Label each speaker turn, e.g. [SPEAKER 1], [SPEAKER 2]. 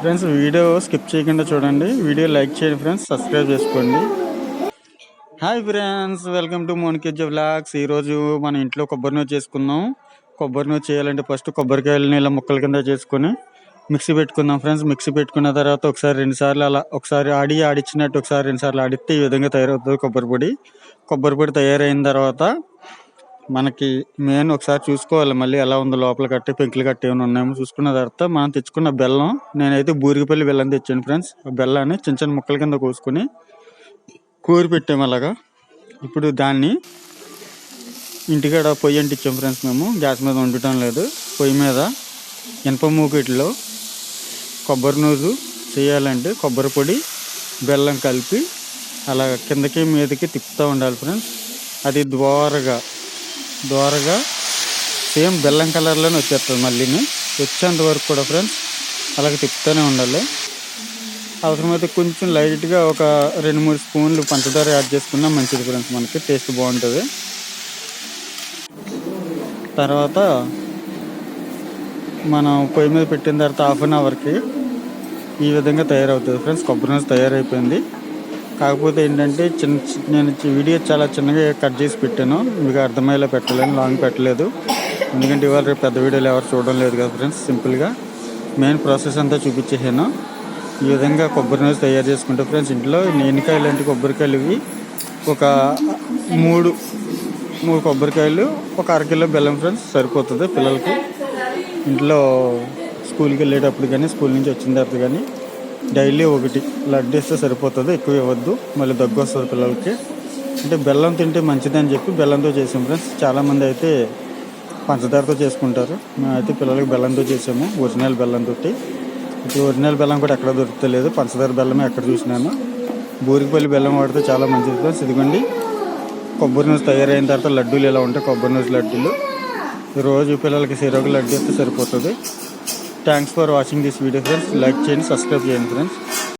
[SPEAKER 1] Friends video skip చేయకుండా చూడండి. Video like చేయండి ఫ్రెండ్స్ సబ్స్క్రైబ్ చేసుకోండి. హాయ్ ఫ్రెండ్స్ వెల్కమ్ టు మోనికేజ్ వ్లాగ్స్. ఈరోజు మన ఇంట్లో కొబ్బరి నూనె చేసుకుందాం. కొబ్బరి నూనె చేయాలంటే ఫస్ట్ కొబ్బరికాయలని ఇలా ముక్కల కింద చేసుకొని మిక్సీ పెట్టుకుందాం ఫ్రెండ్స్. మిక్సీ పెట్టుకున్న తర్వాత ఒకసారి రెండుసార్లు అలా ఒకసారి ఆడి ఆడిచ్చినట్టు ఒకసారి రెండుసార్లు ఆడితే ఈ విధంగా తయారవుతుంది కొబ్బరి పొడి. కొబ్బరి పొడి తయారైన తర్వాత మనకి మెయిన్ ఒకసారి చూసుకోవాలి. మళ్ళీ ఎలా ఉందో లోపల కట్టి పెంకులు కట్టి ఏమైనా ఉన్నాయో చూసుకున్న తర్వాత మనం తెచ్చుకున్న బెల్లం నేనైతే బూరిగిపల్లి బెల్లం తెచ్చాను ఫ్రెండ్స్ బెల్లాన్ని చిన్న చిన్న ముక్కల కింద కోసుకొని కూరి పెట్టాము అలాగా. ఇప్పుడు దాన్ని ఇంటికాడ పొయ్యి అంటించాం ఫ్రెండ్స్ మేము. గ్యాస్ మీద వండటం లేదు. పొయ్యి మీద ఇనప మూకిట్లో కొబ్బరి నూజు చేయాలంటే కొబ్బరి పొడి బెల్లం కలిపి అలా కిందకి మీదకి తిప్పుతూ ఉండాలి ఫ్రెండ్స్ అది ద్వారగా ద్వారగా సేమ్ బెల్లం కలర్లోనే వచ్చేస్తుంది మళ్ళీని. వచ్చేంత వరకు కూడా ఫ్రెండ్స్ అలాగే తిప్పుతూనే ఉండాలి. అవసరమైతే కొంచెం లైట్గా ఒక రెండు మూడు స్పూన్లు పంచదార యాడ్ చేసుకున్నా మంచిది ఫ్రెండ్స్ మనకి టేస్ట్ బాగుంటుంది. తర్వాత మనం పొయ్యి మీద పెట్టిన తర్వాత హాఫ్ అన్ అవర్కి ఈ విధంగా తయారవుతుంది ఫ్రెండ్స్ కొబ్బరి నూనె తయారైపోయింది. కాకపోతే ఏంటంటే చిన్న నేను వీడియో చాలా చిన్నగా కట్ చేసి పెట్టాను. మీకు అర్థమయ్యేలా పెట్టలేను లాంగ్ పెట్టలేదు. ఎందుకంటే ఇవాళ రేపు పెద్ద వీడియోలు ఎవరు చూడడం లేదు కదా ఫ్రెండ్స్ సింపుల్గా మెయిన్ ప్రాసెస్ అంతా చూపించేసాను. ఈ విధంగా కొబ్బరి నూనె తయారు చేసుకుంటే ఫ్రెండ్స్ ఇంట్లో నేనికాయలు లాంటి కొబ్బరికాయలు ఇవి ఒక మూడు మూడు కొబ్బరికాయలు ఒక అరకిలో బెల్లం ఫ్రెండ్స్ సరిపోతుంది పిల్లలకి. ఇంట్లో స్కూల్కి వెళ్ళేటప్పుడు కానీ స్కూల్ నుంచి వచ్చిన తర్వాత కానీ. డైలీ ఒకటి. లడ్డు ఇస్తే సరిపోతుంది ఎక్కువ ఇవ్వద్దు. మళ్ళీ దగ్గు వస్తుంది పిల్లలకి. అంటే బెల్లం తింటే మంచిదని చెప్పి బెల్లంతో చేసాం ఫ్రెండ్స్ చాలామంది అయితే పంచదారతో చేసుకుంటారు. మేమైతే పిల్లలకి బెల్లంతో చేసాము ఒరిజినల్ బెల్లంతో ఇప్పుడు ఒరిజినల్ బెల్లం కూడా ఎక్కడ దొరుకుతలేదు. పంచదార బెల్లమే ఎక్కడ చూసినాను. బూరికపల్లి బెల్లం వాడితే చాలా మంచిది ఫ్రెండ్స్ ఇదిగోండి కొబ్బరి నూనె తయారైన తర్వాత లడ్డూలు ఇలా ఉంటాయి కొబ్బరి నూనె లడ్డూలు. రోజు పిల్లలకి సిరొక లడ్డు ఇస్తే సరిపోతుంది. Thanks for watching this video friends like చేయండి సబ్స్క్రైబ్ చేయండి ఫ్రెండ్స్